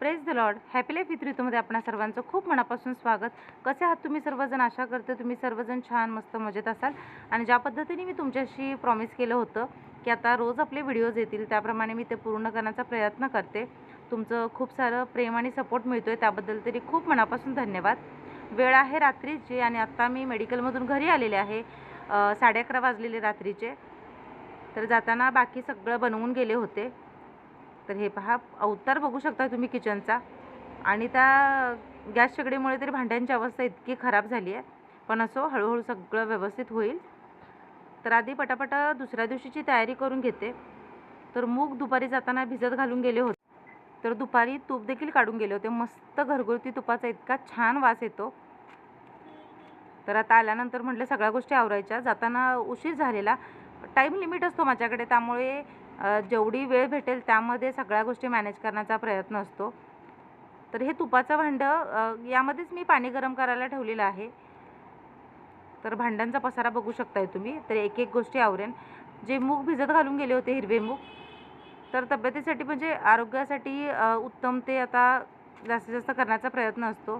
Praise the lord happy life with ऋतूमध्ये आपणा सर्वांचं खूप मनापासून स्वागत. कसे आहात तुम्ही सर्वजण? आशा करते तुम्ही सर्वजण छान मस्त मजेत असाल. आणि ज्या पद्धतीने मी तुमच्याशी प्रॉमिस केलं होतं की आता रोज आपले व्हिडिओज येतील त्याप्रमाणे मी ते पूर्ण करण्याचा प्रयत्न करते. तुमचं खूप सारं प्रेम आणि सपोर्ट मिळतो आहे त्याबद्दल तरी खूप मनापासून धन्यवाद. वेळ आहे रात्रीची आणि आत्ता मी मेडिकलमधून घरी आलेले आहे. साडे अकरा वाजलेले रात्रीचे. तर जाताना बाकी सगळं बनवून गेले होते. तर हे पहा अवतार बघू शकता तुम्ही किचनचा आणि त्या गॅस शेगडीमुळे तरी भांड्यांची अवस्था इतकी खराब झाली आहे. पण असो हळूहळू सगळं व्यवस्थित होईल. तर आधी पटापट दुसऱ्या दिवशीची तयारी करून घेते. तर मूग दुपारी जाताना भिजत घालून गेले होते. तर दुपारी तूप देखील काढून गेले होते. मस्त घरगुती तुपाचा इतका छान वास येतो. तर आता आल्यानंतर म्हटलं सगळ्या गोष्टी आवरायच्या. जाताना उशीर झालेला. टाईम लिमिट असतो माझ्याकडे. त्यामुळे जेवढी वेळ भेटेल त्यामध्ये सगळ्या गोष्टी मॅनेज करण्याचा प्रयत्न असतो. तर हे तुपाचं भांडं यामध्येच मी पाणी गरम करायला ठेवलेलं आहे. तर भांड्यांचा पसारा बघू शकताय तुम्ही. तर एक एक गोष्टी आवरेन. जे मूग भिजत घालून गेले होते हिरवे मूग तर तब्येतीसाठी म्हणजे आरोग्यासाठी उत्तम ते आता जास्तीत जास्त करण्याचा प्रयत्न असतो.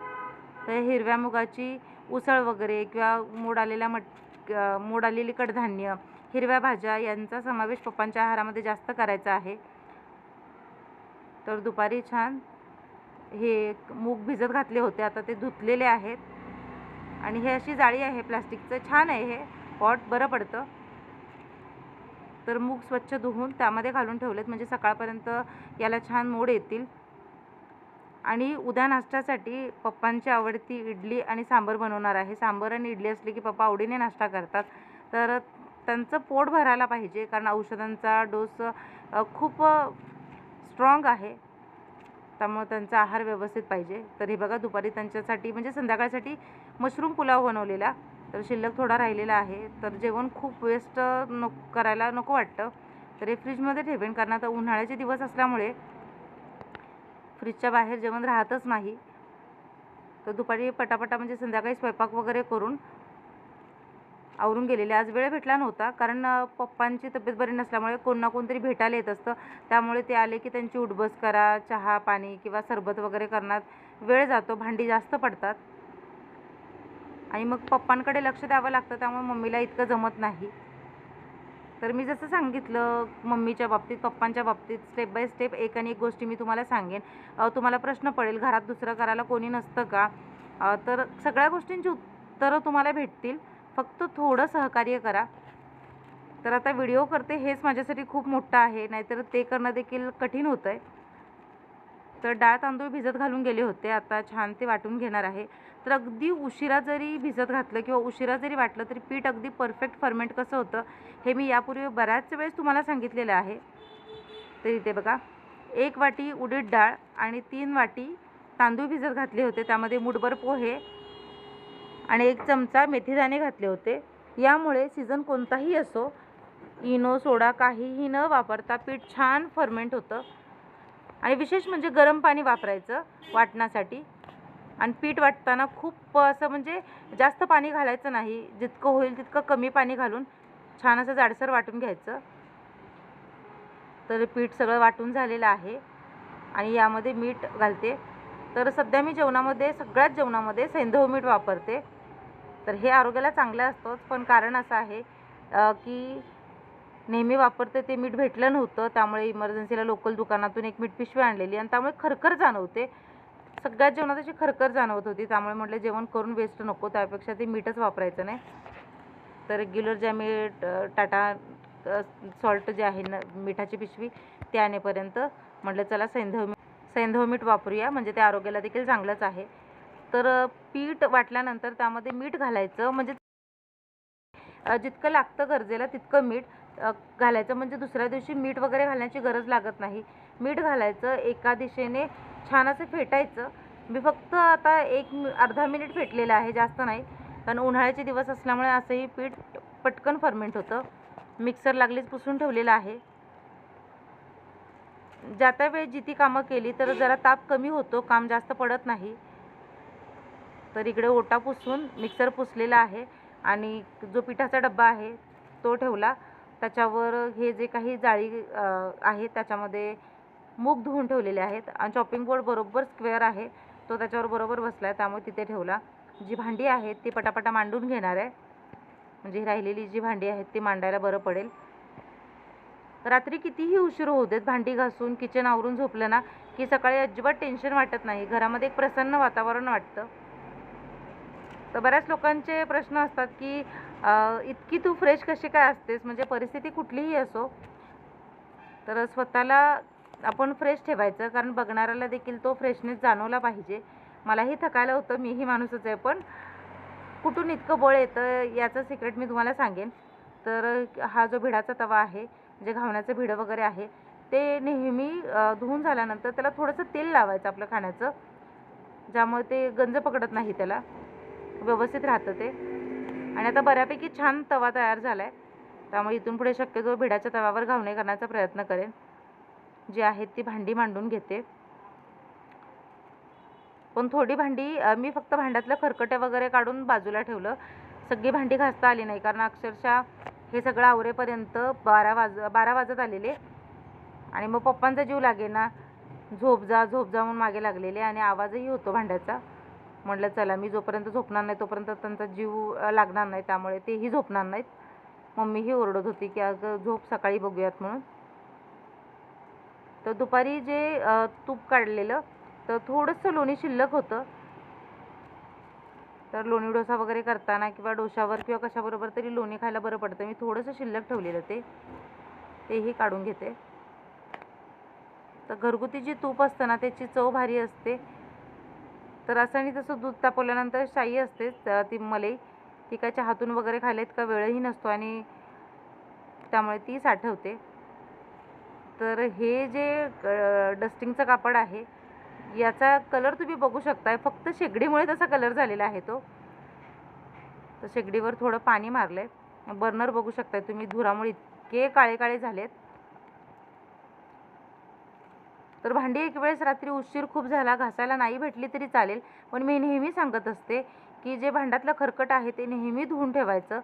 तर हिरव्या मुगाची उसळ वगैरे किंवा मोड आलेल्या मट मोड आलेली कडधान्य हिरव्या भाज्या यांचा समावेश पप्पांच्या आहारामध्ये जास्त करायचा आहे. तर दुपारी छान हे मूग भिजत घातले होते. आता ते धुतलेले आहेत. आणि हे अशी जाळी आहे प्लास्टिकचं. छान आहे हे. पॉट बरं पडतं. तर मूग स्वच्छ धुवून त्यामध्ये घालून ठेवलेत. म्हणजे सकाळपर्यंत याला छान मोड येतील. आणि उद्या नाश्त्यासाठी पप्पांची आवडती इडली आणि सांबर बनवणार आहे. सांबर आणि इडली असली की पप्पा आवडीने नाश्ता करतात. तर त्यांचं पोट भरायला पाहिजे कारण औषधांचा डोस खूप स्ट्रॉंग आहे. त्यामुळं त्यांचा आहार व्यवस्थित पाहिजे. तर हे बघा दुपारी त्यांच्यासाठी म्हणजे संध्याकाळसाठी मशरूम पुलाव बनवलेला. तर शिल्लक थोडा राहिलेला आहे. तर जेवण खूप वेस्ट नको करायला नको वाटतं. तर हे फ्रीजमध्ये ठेवेन कारण आता उन्हाळ्याचे दिवस असल्यामुळे फ्रीजच्या बाहेर जेवण राहतच नाही. तर दुपारी पटापटा म्हणजे संध्याकाळी स्वयंपाक वगैरे करून आवरून गेलेले. आज वेळ भेटला नव्हता कारण पप्पांची तब्येत बरी नसल्यामुळे कोण ना कोणतरी भेटायला येत असतं. त्यामुळे ते आले की त्यांची उठबस करा चहा पाणी किंवा सरबत वगैरे करण्यात वेळ जातो. भांडी जास्त पडतात. आणि मग पप्पांकडे लक्ष द्यावं लागतं त्यामुळे मम्मीला इतकं जमत नाही. तर मी जसं सांगितलं मम्मीच्या बाबतीत पप्पांच्या बाबतीत स्टेप बाय स्टेप एक आणि एक गोष्टी मी तुम्हाला सांगेन. तुम्हाला प्रश्न पडेल घरात दुसरं करायला कोणी नसतं का? तर सगळ्या गोष्टींची उत्तरं तुम्हाला भेटतील. फक्त थोडं सहकार्य करा. तर आता व्हिडिओ करते हेच माझ्यासाठी खूप मोठं आहे नाहीतर ते करणं देखील कठीण होतं आहे तर डाळ तांदूळ भिजत घालून गेले होते आता छान ते वाटून घेणार आहे. तर अगदी उशिरा जरी भिजत घातलं किंवा उशिरा जरी वाटलं तरी पीठ अगदी परफेक्ट फर्मेंट कसं होतं हे मी यापूर्वी बऱ्याच वेळेस तुम्हाला सांगितलेलं आहे. तर इथे बघा एक वाटी उडीद डाळ आणि तीन वाटी तांदूळ भिजत घातले होते त्यामध्ये मुठभर पोहे आणि एक चमचा मेथीदाणे घातले होते. यामुळे सीझन कोणताही असो इनो सोडा काहीही न वापरता पीठ छान फर्मेंट होतं. आणि विशेष म्हणजे गरम पाणी वापरायचं वाटण्यासाठी. आणि पीठ वाटताना खूप असं म्हणजे जास्त पाणी घालायचं नाही. जितकं होईल तितकं कमी पाणी घालून छान असं जाडसर वाटून घ्यायचं. तर पीठ सगळं वाटून झालेलं आहे. आणि यामध्ये मीठ घालते. तर सध्या मी जेवणामध्ये सगळ्याच जेवणामध्ये सैंधव मीठ वापरते. तर हे आरोग्याला चांगलं असतंच पण कारण असं आहे की नेहमी वापरते ते मीठ भेटलं नव्हतं त्यामुळे इमर्जन्सीला लोकल दुकानातून एक मीठ पिशवी आणलेली आणि त्यामुळे खरखर जाणवते. सगळ्यात जेवणात अशी खरखर जाणवत होती त्यामुळे म्हटलं जेवण करून वेस्ट नको त्यापेक्षा ते मीठच वापरायचं नाही. तर रेग्युलर जे आम्ही टाटा सॉल्ट जे आहे ना मिठाची पिशवी ते आणेपर्यंत म्हटलं चला सैंधव मीठ सैंधव मीठ वापरूया म्हणजे ते आरोग्याला देखील चांगलंच आहे. तर पीठ वाटल्यानंतर त्यामध्ये मीठ घालायचं. म्हणजे जितकं लागतं गरजेला तितकं मीठ घालायचं. म्हणजे दुसऱ्या दिवशी मीठ वगैरे घालण्याची गरज लागत नाही. मीठ घालायचं एका दिशेने छान असं फेटायचं. मी फक्त आता एक मि- अर्धा मिनिट फेटलेलं आहे जास्त नाही. कारण उन्हाळ्याचे दिवस असल्यामुळे असंही पीठ पटकन फर्मेंट होतं. मिक्सर लागलीच पुसून ठेवलेलं आहे. ज्या त्या वेळी जिथे कामं केली तर जरा ताप कमी होतो. काम जास्त पडत नाही. तर इकडे ओटा पुसून मिक्सर पुसलेला आहे आणि जो पिठाचा डब्बा आहे तो ठेवला. त्याच्यावर हे जे काही जाळी आहे त्याच्यामध्ये मूग धुवून ठेवलेले आहेत आणि चॉपिंग बोर्ड बरोबर स्क्वेअर आहे. तो त्याच्यावर बरोबर बसला आहे त्यामुळे तिथे ठेवला. जी भांडी आहेत ती पटापटा मांडून घेणार आहे. म्हणजे राहिलेली जी भांडी आहेत ती मांडायला बरं पडेल. रात्री कितीही उशीर होऊ देत भांडी घासून किचन आवरून झोपलं ना की सकाळी अजिबात टेन्शन वाटत नाही. घरामध्ये एक प्रसन्न वातावरण वाटतं. तर बऱ्याच लोकांचे प्रश्न असतात की इतकी तू फ्रेश कशी काय असतेस? म्हणजे परिस्थिती कुठलीही असो. तर स्वतःला आपण फ्रेश ठेवायचं कारण बघणाऱ्याला देखील तो फ्रेशनेस जाणवला पाहिजे. मलाही थकायला होतं मीही माणूसच आहे पण कुठून इतकं बळ येतं याचं सिक्रेट मी तुम्हाला सांगेन. तर हा जो भिडाचा तवा आहे जे घावण्याचं भिडं वगैरे आहे ते नेहमी धुवून झाल्यानंतर त्याला थोडंसं तेल लावायचं आपलं खाण्याचं ज्यामुळे ते गंज पकडत नाही त्याला. व्यवस्थित राहतं ते. आणि आता बऱ्यापैकी छान तवा तयार झाला आहे त्यामुळे इथून पुढे शक्यतो भिडाच्या तव्यावर घावणे करण्याचा प्रयत्न करेन. जी आहेत ती भांडी मांडून घेते. पण थोडी भांडी मी फक्त भांड्यातलं खरकटे वगैरे काढून बाजूला ठेवलं. सगळी भांडी घासता आली नाही कारण अक्षरशः हे सगळं आवरेपर्यंत बारा वाज बारा वाजत आलेले. आणि मग पप्पांचा जीव लागे ना झोप जा झोप जा म्हणून मागे लागलेले आणि आवाजही होतो भांड्याचा. म्हटलं चला मी जोपर्यंत झोपणार नाही तोपर्यंत त्यांचा जीव लागणार नाही त्यामुळे तेही झोपणार नाहीत. मम्मीही ओरडत होती की अगं झोप सकाळी बघूयात म्हणून. तर दुपारी जे तूप काढलेलं तर थोडंसं लोणी शिल्लक होतं. तर लोणी डोसा वगैरे करताना किंवा डोशावर किंवा कशाबरोबर तरी लोणी खायला बरं पडतं. मी थोडंसं शिल्लक ठेवलेलं ते. तेही काढून घेते. तर घरगुती जी तूप असतं ना त्याची चव भारी असते. तर असं आणि तसं दूध तापवल्यानंतर शाई असते ती मलई. ती काय चहातून वगैरे खायला इतका वेळही नसतो आणि त्यामुळे ती साठवते. तर हे जे डस्टिंगचं कापड आहे याचा कलर तुम्ही बघू शकताय. फक्त शेगडीमुळे तसा कलर झालेला आहे तो. तर शेगडीवर थोडं पाणी मारलं आहे बर्नर बघू शकताय तुम्ही. धुरामुळे इतके काळे काळे झालेत. तर भांडी एक वेळेस रात्री उशीर खूप झाला घासायला नाही भेटली तरी चालेल. पण मी नेहमी सांगत असते की जे भांड्यातलं खरकट आहे ते नेहमी धुवून ठेवायचं.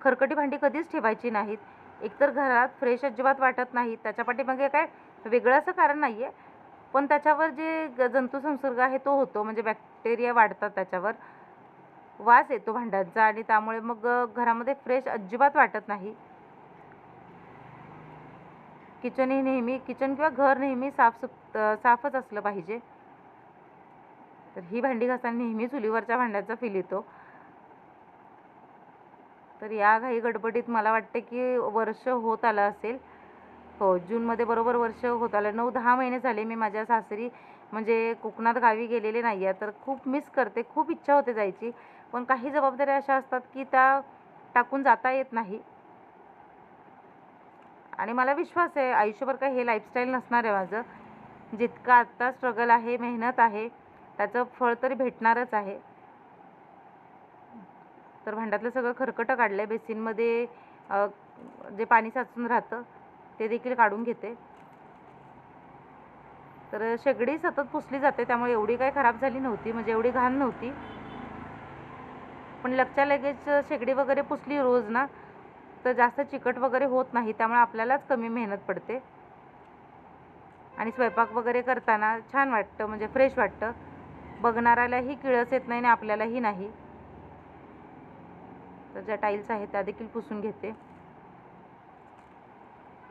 खरकटी भांडी कधीच ठेवायची नाहीत. एकतर घरात फ्रेश अजिबात वाटत नाहीत त्याच्या पाठीमागे काय वेगळं असं कारण नाही आहे पण त्याच्यावर जे ग- जंतुसंसर्ग आहे तो होतो. म्हणजे बॅक्टेरिया वाढतात त्याच्यावर. वास येतो भांड्यांचा आणि त्यामुळे मग घरामध्ये फ्रेश अजिबात वाटत नाही. किचन हे नेहमी किचन किंवा घर नेहमी साफसुप साफच असलं पाहिजे. तर ही भांडी घासताना नेहमी चुलीवरच्या भांड्याचा फील येतो. तर या घाई गडबडीत मला वाटते की वर्ष होत आलं असेल. हो जूनमध्ये बरोबर वर्ष होत आलं. नऊ दहा महिने झाले मी माझ्या सासरी म्हणजे कोकणात गावी गेलेले नाही आहे तर खूप मिस करते खूप इच्छा होते जायची. पण काही जबाबदाऱ्या अशा असतात की त्या टाकून जाता येत नाही. आणि मला विश्वास आहे आयुष्यभर काही हे लाईफस्टाईल नसणार आहे माझं. जितकं आत्ता स्ट्रगल आहे मेहनत आहे त्याचं फळ तरी भेटणारच आहे. तर भांड्यातलं सगळं खरकटं काढलं आहे बेसिनमध्ये जे पाणी साचून राहतं ते देखील काढून घेते. तर शेगडी सतत पुसली जाते त्यामुळे एवढी काही खराब झाली नव्हती म्हणजे एवढी घाण नव्हती. पण लगच्या लगेच शेगडी वगैरे पुसली रोज ना तर जास्त चिकट वगैरे होत नाही त्यामुळे आपल्यालाच कमी मेहनत पडते. आणि स्वयंपाक वगैरे करताना छान वाटतं म्हणजे फ्रेश वाटतं. बघणाऱ्यालाही किळस येत नाही आणि आपल्यालाही नाही. तर ज्या टाईल्स आहेत त्या देखील पुसून घेते.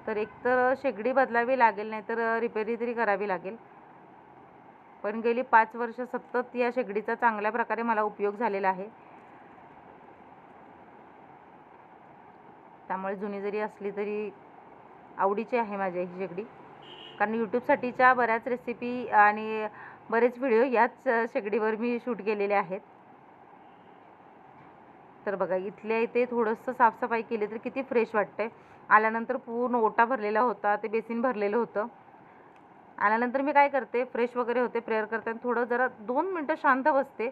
तर एकतर शेगडी बदलावी लागेल नाही तर रिपेरी तरी करावी लागेल. पण गेली पाच वर्ष सतत या शेगडीचा चांगल्या प्रकारे मला उपयोग झालेला आहे. त्यामुळे जुनी जरी असली तरी आवडीची आहे माझ्या ही शेगडी. कारण यूट्यूबसाठीच्या बऱ्याच रेसिपी आणि बरेच व्हिडिओ याच शेगडीवर मी शूट केलेले आहेत. तर बघा इथल्या इथे थोडंसं साफसफाई केली तर किती फ्रेश वाटतंय. आल्यानंतर पूर्ण ओटा भरलेला होता ते बेसिन भरलेलं होतं. आल्यानंतर मी काय करते फ्रेश वगैरे होते प्रेयर करताना थोडं जरा दोन मिनटं शांत बसते.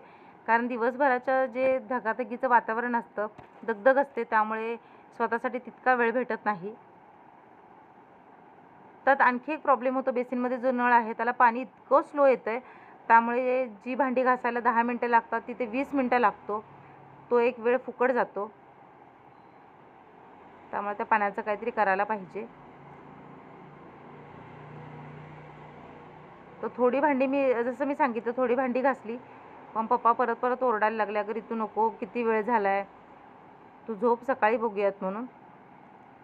कारण दिवसभराचं जे धगाधगीचं वातावरण असतं दगदग असते त्यामुळे स्वतःसाठी तितका वेळ भेटत नाही. त्यात आणखी एक प्रॉब्लेम होतो. बेसिनमध्ये जो नळ आहे त्याला पाणी इतकं स्लो येतं आहे त्यामुळे जी भांडी घासायला दहा मिनटं लागतात तिथे वीस मिनटं लागतो. तो एक वेळ फुकट जातो. त्यामुळे त्या पाण्याचं काहीतरी करायला पाहिजे. तर थोडी भांडी मी जसं मी सांगितलं थोडी भांडी घासली. पण पप्पा परत परत ओरडायला लागले अगर इथून नको किती वेळ झाला आहे तू झोप सकाळी बघूयात म्हणून.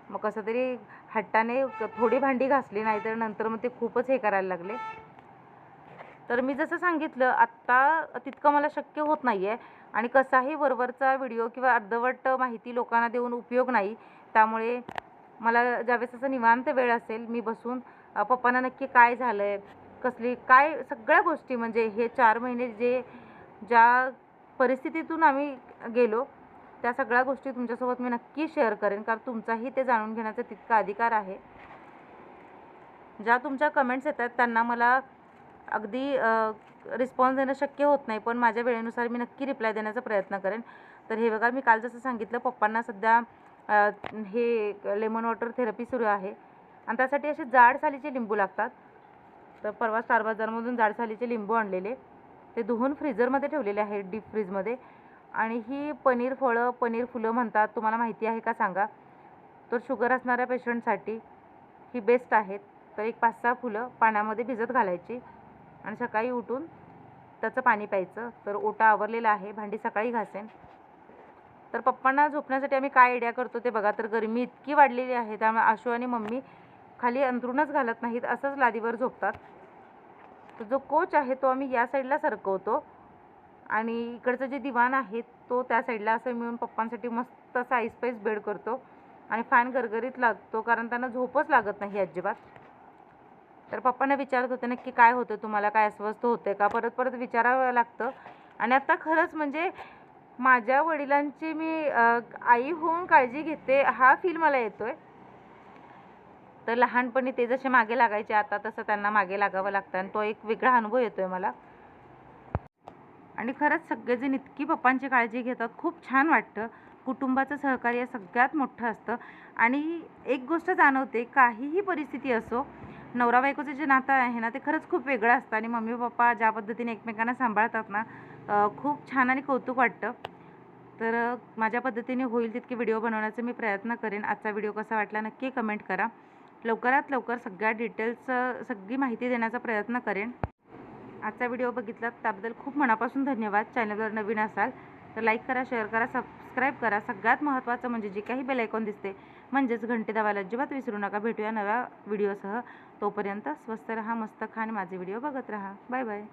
मग कसं तरी हट्टाने थोडी भांडी घासली नाहीतर नंतर मग ते खूपच हे करायला लागले. तर मी जसं सांगितलं आत्ता तितकं मला शक्य होत नाही आहे आणि कसाही वरवरचा व्हिडिओ किंवा अर्धवट माहिती लोकांना देऊन उपयोग नाही त्यामुळे मला ज्यावेळेस असं निवांत वेळ असेल मी बसून पप्पांना नक्की काय झालं आहे कसली काय सगळ्या गोष्टी म्हणजे हे चार महिने जे ज्या परिस्थितीतून आम्ही गेलो त्या सगळ्या गोष्टी तुमच्यासोबत मी नक्की शेअर करेन कारण तुमचाही ते जाणून घेण्याचा तितका अधिकार आहे. ज्या तुमच्या कमेंट्स येतात त्यांना मला अगदी रिस्पॉन्स देणं शक्य होत नाही पण माझ्या वेळेनुसार मी नक्की रिप्लाय देण्याचा प्रयत्न करेन. तर हे बघा मी काल जसं सांगितलं पप्पांना सध्या हे लेमन वॉटर थेरपी सुरू आहे. आणि त्यासाठी असे जाड सालीचे लिंबू लागतात. तर परवा स्टार बाजारमधून जाड सालीचे लिंबू आणलेले. ते धुवून फ्रीजरमध्ये ठेवलेले आहेत डीप फ्रीजमध्ये आणि ही पनीर फळं पनीर फुलं म्हणतात. तुम्हाला माहिती आहे का सांगा? तर शुगर असणाऱ्या पेशंटसाठी ही बेस्ट आहेत. तर एक पाच सहा फुलं पाण्यामध्ये भिजत घालायची आणि सकाळी उठून त्याचं पाणी प्यायचं. तर ओटा आवरलेला आहे. भांडी सकाळी घासेन. तर पप्पांना झोपण्यासाठी आम्ही काय आयडिया करतो ते बघा. तर गरमी इतकी वाढलेली आहे त्यामुळे आशू आणि मम्मी खाली अंथरूणच घालत नाहीत. असंच लादीवर झोपतात. तर जो कोच आहे तो आम्ही या साईडला सरकवतो. आणि इकडचं जे दिवाण आहे तो त्या साईडला असं मिळून पप्पांसाठी मस्त असा आईस्पाईस बेड करतो. आणि फॅन गरगरीत लागतो कारण त्यांना झोपच लागत नाही अजिबात. तर पप्पांना विचारत होते नक्की काय होतं तुम्हाला काय अस्वस्थ होते का? परत परत विचारावं लागतं. आणि आता खरंच म्हणजे माझ्या वडिलांची मी आई होऊन काळजी घेते हा फील मला येतोय. तर लहानपणी ते जसे मागे लागायचे आता तसं त्यांना मागे लागावं लागतं आणि तो एक वेगळा अनुभव येतोय मला. आणि खरंच सगळेजण इतकी पप्पांची काळजी घेतात. खूप छान वाटतं. कुटुंबाचं सहकार्य सगळ्यात मोठं असतं. आणि एक गोष्ट जाणवते काहीही परिस्थिती असो नवरा बायकोचं जे नातं आहे ना ते खरंच खूप वेगळं असतं. आणि मम्मी पप्पा ज्या पद्धतीने एकमेकांना सांभाळतात ना खूप छान आणि कौतुक वाटतं. तर माझ्या पद्धतीने होईल तितके व्हिडिओ बनवण्याचा मी प्रयत्न करेन. आजचा व्हिडिओ कसा वाटला नक्की कमेंट करा. लवकरात लवकर सगळ्या डिटेल्स सगळी माहिती देण्याचा प्रयत्न करेन. आजचा व्हिडिओ बघितला त्याबद्दल खूप मनापासून धन्यवाद. चॅनलवर नवीन असाल तर लाईक करा शेअर करा सबस्क्राईब करा. सगळ्यात महत्त्वाचं म्हणजे जे काही बेलायकॉन दिसते म्हणजेच घंटे दाबायला अजिबात विसरू नका. भेटूया नव्या व्हिडिओसह. तोपर्यंत स्वस्त रहा मस्त खा आणि माझे व्हिडिओ बघत राहा. Bye bye.